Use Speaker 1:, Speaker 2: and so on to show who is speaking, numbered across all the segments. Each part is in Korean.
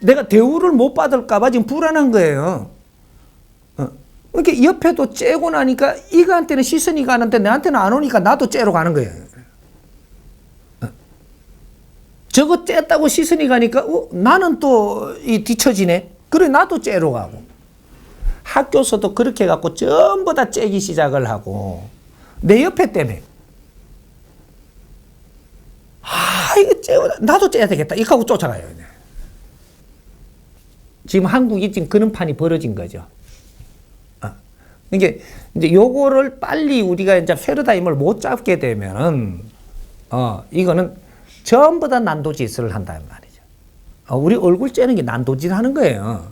Speaker 1: 내가 대우를 못 받을까봐 지금 불안한 거예요. 어. 그러니까 옆에도 째고 나니까 이가한테는 시선이 가는데 내한테는 안 오니까 나도 째러 가는 거예요. 어. 저거 쨌다고 시선이 가니까 어, 나는 또 이 뒤처지네. 그래 나도 째러 가고. 학교에서도 그렇게 해갖고 전부 다 째기 시작을 하고 내 옆에 때문에 아 이거 째고 나도 째야 되겠다 이거 하고 쫓아가요. 그냥. 지금 한국이 지금 그런 판이 벌어진 거죠. 아, 이게 이제 요거를 빨리 우리가 이제 패러다임을 못 잡게 되면은 어 이거는 전부 다 난도짓을 한다는 말이죠. 어, 우리 얼굴 째는 게 난도짓 하는 거예요.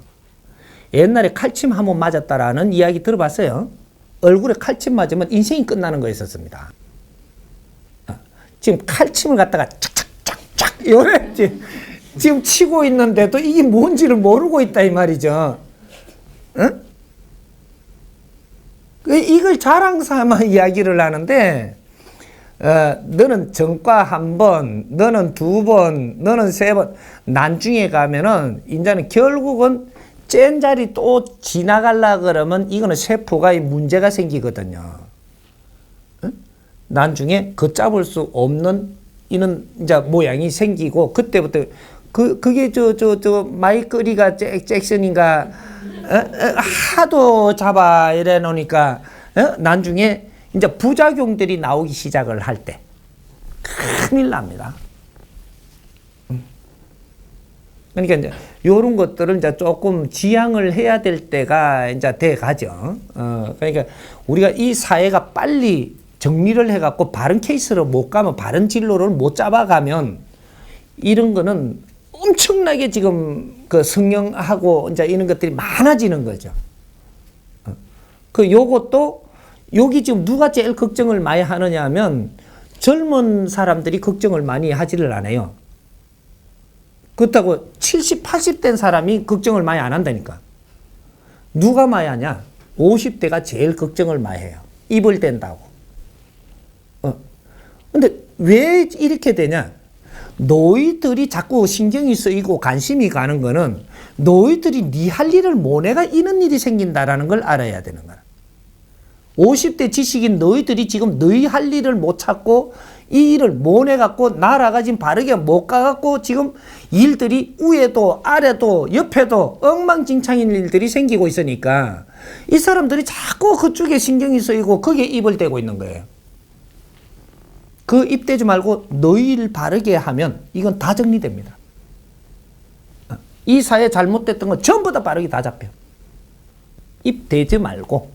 Speaker 1: 옛날에 칼침 한 번 맞았다라는 이야기 들어봤어요. 얼굴에 칼침 맞으면 인생이 끝나는 거였었습니다. 어, 지금 칼침을 갖다가 착착착착 요래 지금, 치고 있는데도 이게 뭔지를 모르고 있다 이 말이죠. 응? 그 이걸 자랑 삼아 이야기를 하는데 어, 너는 전과 한 번, 너는 두 번, 너는 세 번, 난중에 가면은 이제는 결국은 짠 자리 또 지나갈라 그러면 이거는 이 문제가 생기거든요. 응? 난중에 걷잡을 수 없는 이런 이제 모양이 생기고 그때부터 그 그게 저 저 저 마이클이가 잭, 잭슨인가 어? 어, 하도 잡아 이래 놓으니까 어? 난중에 이제 부작용들이 나오기 시작을 할 때 큰일 납니다. 음. 그러니까 이제 이런 것들을 이제 조금 지양을 해야 될 때가 이제 돼 가죠. 어, 그러니까 우리가 이 사회가 빨리 정리를 해 갖고 바른 케이스로 못 가면 바른 진로를 못 잡아 가면 이런 거는 엄청나게 지금 그 성령하고 이제 이런 것들이 많아지는 거죠. 어. 그 요것도 여기 지금 누가 제일 걱정을 많이 하느냐 하면 젊은 사람들이 걱정을 많이 하지를 않아요. 그렇다고 70, 80 된 사람이 걱정을 많이 안 한다니까. 누가 많이 하냐? 50대가 제일 걱정을 많이 해요. 입을 댄다고. 어. 근데 왜 이렇게 되냐? 너희들이 자꾸 신경이 쓰이고 관심이 가는 거는 너희들이 네 할 일을 모내가 이런 일이 생긴다라는 걸 알아야 되는 거야. 50대 지식인 너희들이 지금 너희 할 일을 못 찾고 이 일을 못 해갖고 나라가 지금 바르게 못 가갖고 지금 일들이 위에도 아래도 옆에도 엉망진창인 일들이 생기고 있으니까 이 사람들이 자꾸 그쪽에 신경이 쓰이고 거기에 입을 대고 있는 거예요. 그 입 대지 말고 너희 일 바르게 하면 이건 다 정리됩니다. 이 사회 잘못됐던 건 전부 다 바르게 다 잡혀. 입 대지 말고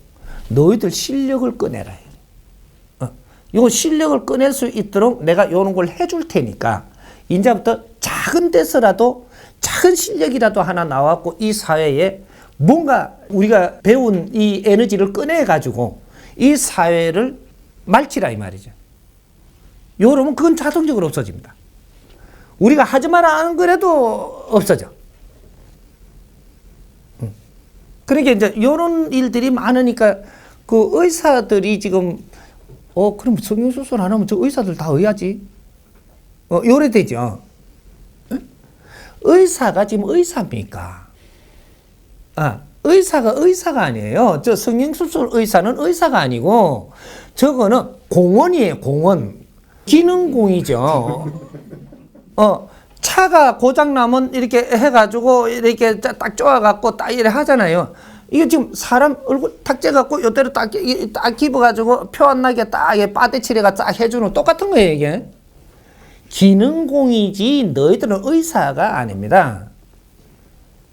Speaker 1: 너희들 실력을 꺼내라. 어. 요 실력을 꺼낼 수 있도록 내가 요런 걸 해줄 테니까 이제부터 작은 데서라도 작은 실력이라도 하나 나왔고 이 사회에 뭔가 우리가 배운 이 에너지를 꺼내 가지고 이 사회를 말치라 이 말이죠. 요러면 그건 자동적으로 없어집니다. 우리가 하지 마라 안 그래도 없어져. 음. 그러니까 이제 이런 일들이 많으니까 그 의사들이 지금 어 그럼 성형수술 안 하면 저 의사들 다 의하지? 어 요래 되죠. 응? 의사가 지금 의사입니까? 아 의사가 의사가 아니에요. 저 성형수술 의사는 의사가 아니고 저거는 공원이에요. 공원 기능공이죠. 어 차가 고장 나면 이렇게 해가지고 이렇게 딱 쪼아갖고 딱 이래 하잖아요. 이게 지금 사람 얼굴 탁 째갖고 요대로 딱, 이- 딱 집어가지고 표 안 나게 딱 빠떼치레가 딱 해주는 똑같은 거예요, 이게. 기능공이지 너희들은 의사가 아닙니다.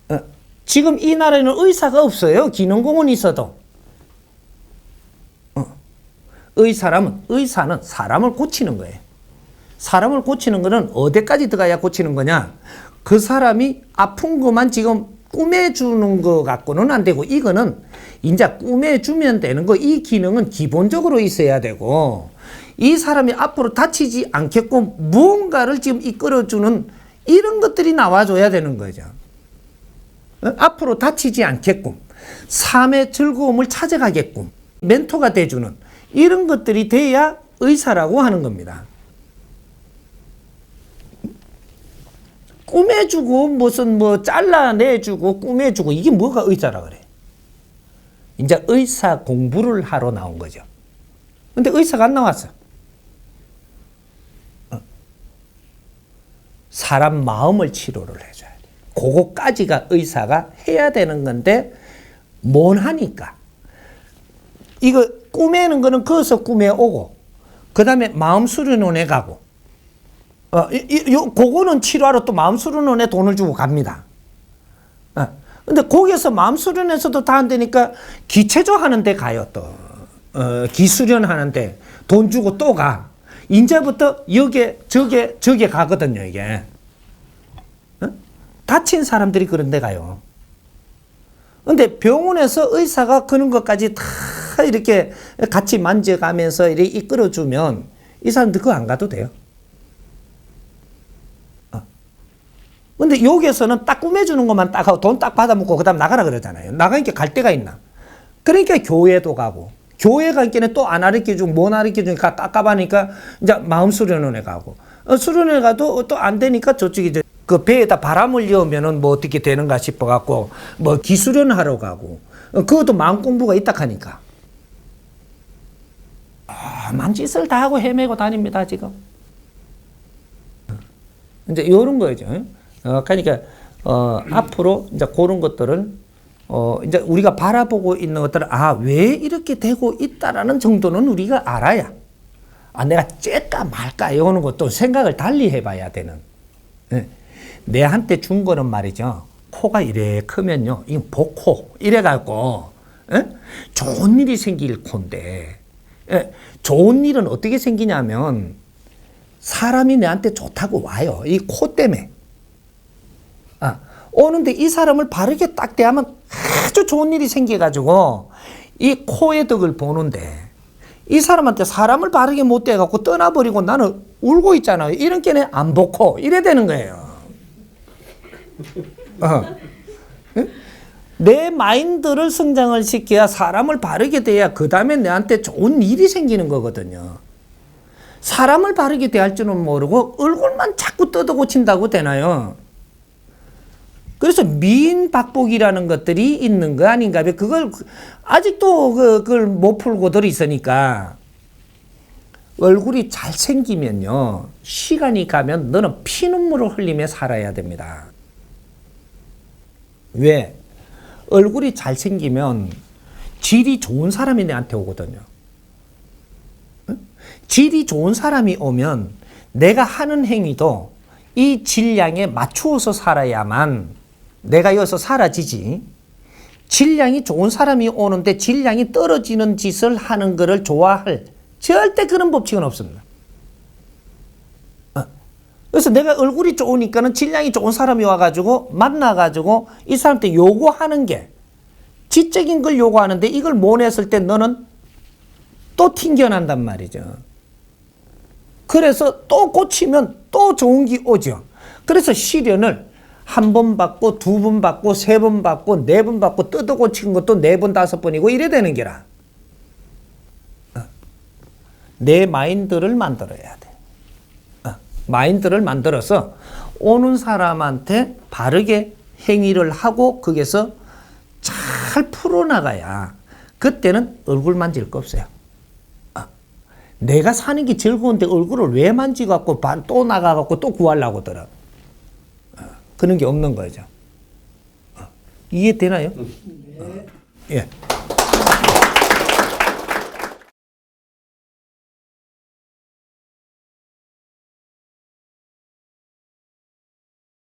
Speaker 1: 어, 지금 이 나라에는 의사가 없어요. 기능공은 있어도. 어, 의사라면, 의사는 사람을 고치는 거예요. 사람을 고치는 거는 어디까지 들어가야 고치는 거냐? 그 사람이 아픈 것만 지금 꾸며주는 것 갖고는 안 되고, 이거는 이제 꾸며주면 되는 거, 이 기능은 기본적으로 있어야 되고, 이 사람이 앞으로 다치지 않게끔 무언가를 지금 이끌어주는 이런 것들이 나와줘야 되는 거죠. 어? 앞으로 다치지 않게끔, 삶의 즐거움을 찾아가게끔, 멘토가 돼주는 이런 것들이 돼야 의사라고 하는 겁니다. 꾸며주고 무슨 뭐 잘라내주고 꾸며주고 이게 뭐가 의사라 그래. 이제 의사 공부를 하러 나온 거죠. 근데 의사가 안 나왔어. 어. 사람 마음을 치료를 해줘야 돼. 그거까지가 의사가 해야 되는 건데 못 하니까. 이거 꾸매는 거는 거기서 꾸며오고 그 다음에 마음 수련원에 가고 어, 이, 이, 요, 그거는 치료하러 또 마음 수련원에 돈을 주고 갑니다. 어. 근데 거기에서 마음 수련에서도 다 안 되니까 기체조 하는데 가요 또. 어, 기수련 하는데 돈 주고 또 가. 이제부터 여기에 저게 저게 가거든요 이게. 어? 다친 사람들이 그런 데 가요. 근데 병원에서 의사가 그런 것까지 다 이렇게 같이 만져가면서 이렇게 이끌어주면 이 사람들 그거 안 가도 돼요. 어. 근데 여기에서는 딱 꾸며주는 것만 딱 하고 돈 딱 받아먹고 그 다음 나가라 그러잖아요. 나가니까 갈 데가 있나. 그러니까 교회도 가고, 교회 가니까 또안 가르쳐주고, 못 가르쳐주니까 깝깝하니까 이제 마음 수련원에 가고, 어, 수련원에 가도 또 안 되니까 저쪽에 이제 그 배에다 바람을 여면은 뭐 어떻게 되는가 싶어갖고, 뭐 기수련 하러 가고, 어, 그것도 마음 공부가 있다 하니까. 아, 망짓을 다 하고 헤매고 다닙니다, 지금. 이제 이런 거죠. 어, 그러니까 어, 앞으로 이제 그런 것들을 어, 이제 우리가 바라보고 있는 것들을 아, 왜 이렇게 되고 있다라는 정도는 우리가 알아야 아, 내가 째까 말까 이거는 것도 생각을 달리 해봐야 되는. 예. 내한테 준 거는 말이죠. 코가 이래 크면요. 이건 복코 이래갖고 예? 좋은 일이 생길 예. 좋은 일은 어떻게 생기냐면 사람이 내한테 좋다고 와요. 이 코 때문에. 아, 오는데 이 사람을 바르게 딱 대하면 아주 좋은 일이 생겨가지고 이 코의 덕을 보는데 이 사람한테 사람을 바르게 못 대갖고 떠나버리고 나는 울고 있잖아요. 이런 게는 안 보고 이래 되는 거예요. 어. 예? 내 마인드를 성장을 시켜야 사람을 바르게 대야 그 다음에 내한테 좋은 일이 생기는 거거든요. 사람을 바르게 대할 줄은 모르고 얼굴만 자꾸 뜯어 고친다고 되나요? 그래서 미인 박복이라는 것들이 있는 거 아닌가? 그걸 아직도 그- 그걸 못 풀고들 있으니까 얼굴이 잘 생기면요 시간이 가면 너는 피눈물을 흘리며 살아야 됩니다. 왜? 얼굴이 잘 생기면 질이 좋은 사람이 내한테 오거든요. 질이 좋은 사람이 오면 내가 하는 행위도 이 질량에 맞추어서 살아야만 내가 여기서 사라지지. 질량이 좋은 사람이 오는데 질량이 떨어지는 짓을 하는 것을 좋아할 절대 그런 법칙은 없습니다. 어. 그래서 내가 얼굴이 좋으니까는 질량이 좋은 사람이 와가지고 만나가지고 이 사람한테 요구하는 게 지적인 걸 요구하는데 이걸 못 했을 때 너는 또 튕겨난단 말이죠. 그래서 또 고치면 또 좋은 게 오죠. 그래서 시련을 한 번 받고 두 번 받고 세 번 받고 네 번 받고 뜯어 고친 것도 네 번 다섯 번이고 이래 되는 게라. 어. 내 마인드를 만들어야 돼. 어. 마인드를 만들어서 오는 사람한테 바르게 행위를 하고 거기서 잘 풀어나가야 그때는 얼굴 만질 거 없어요. 내가 사는 게 즐거운데 얼굴을 왜 만지갖고 반- 또 나가갖고 또 구하려고 들어. 어, 그런 게 없는 거죠. 어, 이해되나요? 어, 예.